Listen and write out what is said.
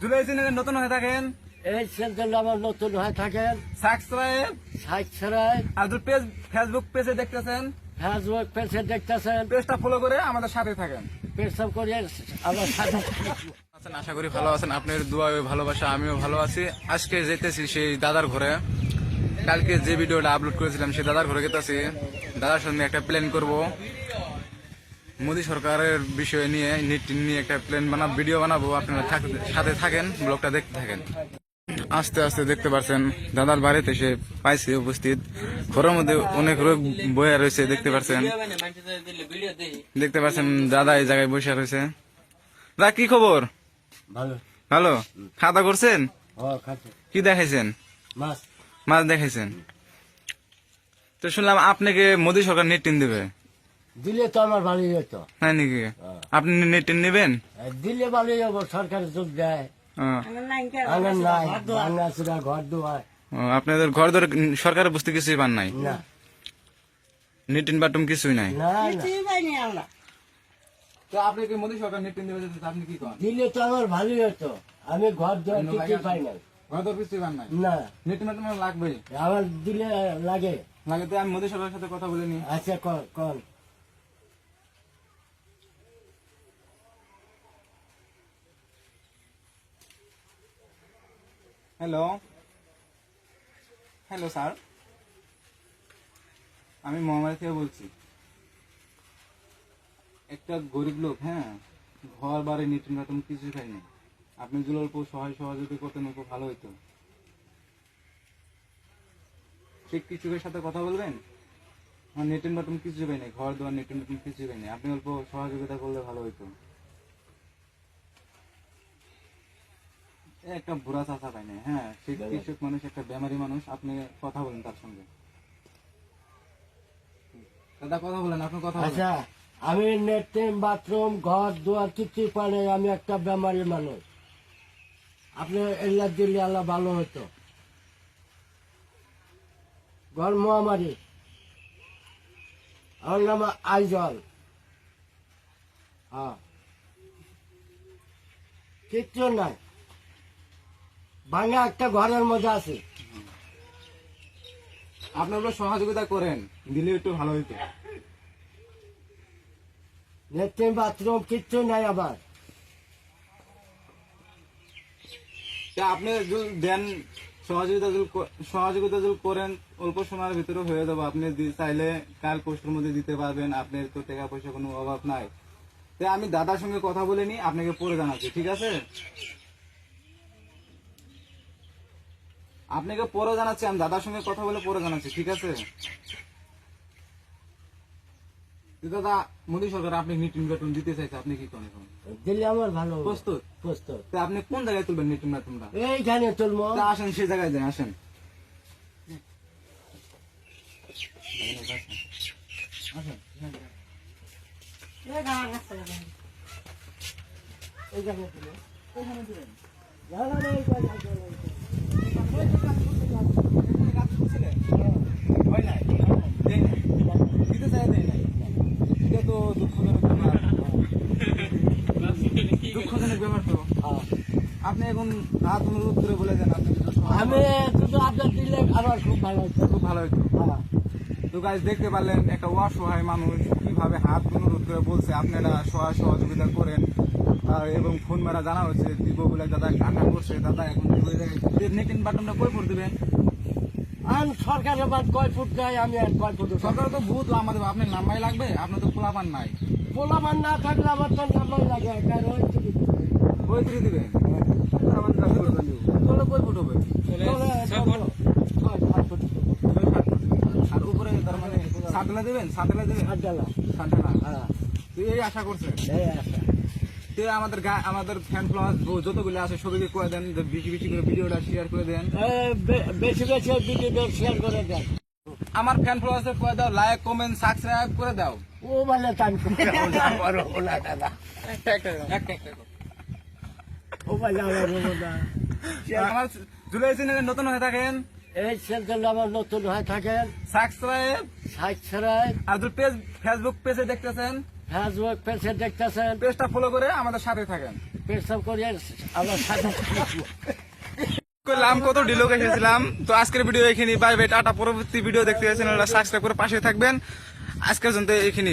জুলাই নতুন হয়ে থাকেন? এই চ্যানেল আমার নতুন হয়ে থাকেন। সাবস্ক্রাইব সাইটছড়াই আর যদি পেজ ফেসবুক পেজে দেখতেছেন? ফেসবুক পেজে দেখতেছেন। পেজটা ফলো করে আমাদের সাথে থাকেন। পেশাব করে আমার সাথে আছেন আশা করি ভালো আছেন। আপনার দোয়া ও ভালোবাসা আমিও ভালো আছি। আজকে যেতেছি সেই দাদার ঘরে। কালকে যে ভিডিওটা আপলোড করেছিলাম সেই দাদার ঘরে গেতেছি দাদার সঙ্গে একটা প্ল্যান করব। মোদী সরকারের বিষয় নিয়ে নিট নিয়ে একটা প্ল্যান বানাবো ভিডিও বানাবো। আপনারা সাথে থাকেন ব্লগটা দেখতে থাকেন। আস্তে আস্তে দেখতে পাচ্ছেন দাদার বাড়িতে সে পাইছে উপস্থিত। ঘরের মধ্যে অনেক রোগ বয়ে রয়েছে দেখতে পাচ্ছেন দেখতে পাচ্ছেন দাদা এই জায়গায় বসে রয়েছে। দাদা কি খবর? ভালো। খাওয়া করছেন? কি দেখাইছেন? মাছ। মাছ দেখাইছেন। তো শুনলাম আপনাকে মোদী সরকার নেট টিন দেবে। দিলে তো আমার ভালোই হতো তাই নাকি? আপনি নেট নেবেন? দিলে ভালোই হব সরকার যোগ দেয়। ঘর দুয়ার। আপনাদের ঘর ধরে সরকারের বুঝতে কিছুই পান নাই? না। নেট টিন বাটুম কিছুই নাই তো আপনি কি মোদী সরকার দেবে আপনি কি করেন? দিলে তো আমার ভালোই হতো। আমি ঘর দুয়ার কিছু পাই নাই। ঘর ধরে কিছুই পান নাই? না। নেট বাটুম লাগবে? আমার দিলে লাগে। লাগে তো আমি মোদী সরকারের সাথে কথা বলিনি। আচ্ছা কল কর হ্যালো হ্যালো স্যার আমি মহামারী থেকে বলছি। একটা গরিব লোক হ্যাঁ? ঘর, বাড়ি নিটন নাটন কিছু খাইনি আপনি যদি অল্প সহায় সহযোগী করতেন অল্প ভালো হইতো। ঠিক কিছুকের সাথে কথা বলবেন? আমার নেটেন বাটন কিছু পাই ঘর দেওয়ার নেটেন বাটন কিছু পাই নাই। আপনি অল্প সহযোগিতা করলে ভালো হইতো। একটা বুড়া চাচা পাই হ্যাঁ? কৃষক মানুষ একটা বেমারি মানুষ আপনি কথা বলেন তার সঙ্গে। দাদা কথা বলেন কথা আচ্ছা আমি লেট্রিন বাথরুম ঘর দুয়ার কিছু পাই আমি একটা বেমারি মানুষ। আপনি এল্লা দিলে আল্লাহ ভালো হতো ঘর মহামারী। আমার নাম আইজল। হ্যাঁ। কিচ্ছু নাই। ভাঙা একটা ঘরের মধ্যে আছে। আপনি ওগুলো সহযোগিতা করেন, দিলে একটু ভালো হইতো। লেট্রিন, বাথরুম, কিচ্ছু নাই আবার। তা আপনি যদি দেন, সহযোগিতা যদি সহযোগিতা যদি করেন, অল্প সময়ের ভিতরে হয়ে যাবে। আপনি চাইলে কাল পোস্টের মধ্যে দিতে পারবেন, আপনার তো টাকা পয়সা কোনো অভাব নাই। তাই আমি দাদার সঙ্গে কথা বলে নি আপনাকে পরে জানাচ্ছি, ঠিক আছে? আপনাকে পরে জানাচ্ছি আমি দাদার সঙ্গে কথা বলে পরে জানাচ্ছি ঠিক আছে? দাদা মোদী সরকার আপনি নিটিন বেতন দিতে চাইছে আপনি কি করেন? দিলে আমার ভালো। প্রস্তুত? প্রস্তুত। তা আপনি কোন জায়গায় তুলবেন নিটিন বেতনটা এইখানে তুলবো। তা আসেন সেই জায়গায় যান আসেন। এইখানে এইখানে, দুঃখজনক ব্যাপার তো। আপনি এখন হাত অনুরোধ করে বলে আমি শুধু আপনার দিলে আমার খুব ভালো হতো খুব ভালো হতো। তো গাছ দেখতে পারলেন একটা অসহায় মানুষ কীভাবে হাত অনুরোধ করে বলছে, আপনারা সহায় সহযোগিতা করেন এবং ফোন মারা জানা হচ্ছে দিব বলে দাদা কান্না করছে দাদা এখন নেটিন বাটনটা কই পড়ে দেবেন? আর সরকারের বাদ কয় ফুট দেয় আমি আর কয় ফুট? সরকার তো বহুত লাম্বা দেবে আপনার নাম্বাই লাগবে? আপনার তো খোলাপান নাই। পোলাপান না থাকলে আমার তো নাম্বার লাগে কারণ ওই তো কিছু। কই দিয়ে দিবেন আমার কাছে বলে কই ফুট হবে? ফুট। আর উপরে তার মানে সাতলা দেবেন? সাতলা দেবেন? ডালা। সাতলা হ্যাঁ, তুই এই আশা করছেন? এই আছে। তুই আমাদের আমাদের ফ্যান যতগুলো আছে সবাইকে করে দেন বেশি বেশি করে ভিডিওটা শেয়ার করে দেন। বেশি বেশি ভিডিও শেয়ার করে দেন। আমার ফ্যান ফলোয়ার করে দাও লাইক কমেন্ট সাবস্ক্রাইব করে দাও। ও টান করে। ও বলে আমার জুলাই নতুন হয়ে থাকেন। এই চ্যানেল আমার নতুন হয়ে থাকেন। সাবস্ক্রাইব ছড়াই আর যদি পেজ ফেসবুক পেজে দেখতেছেন ফেসবুক পেজে দেখতেছেন। পেজটা ফলো করে আমাদের সাথে থাকেন। পেজটা করে আমার সাথে করলাম কত ডিলো গেছিলাম তো আজকের ভিডিও এখানে বাই বাই টাটা। পরবর্তী ভিডিও দেখতে গেছেন সাবস্ক্রাইব করে পাশে থাকবেন। আজকের জন্য এখানে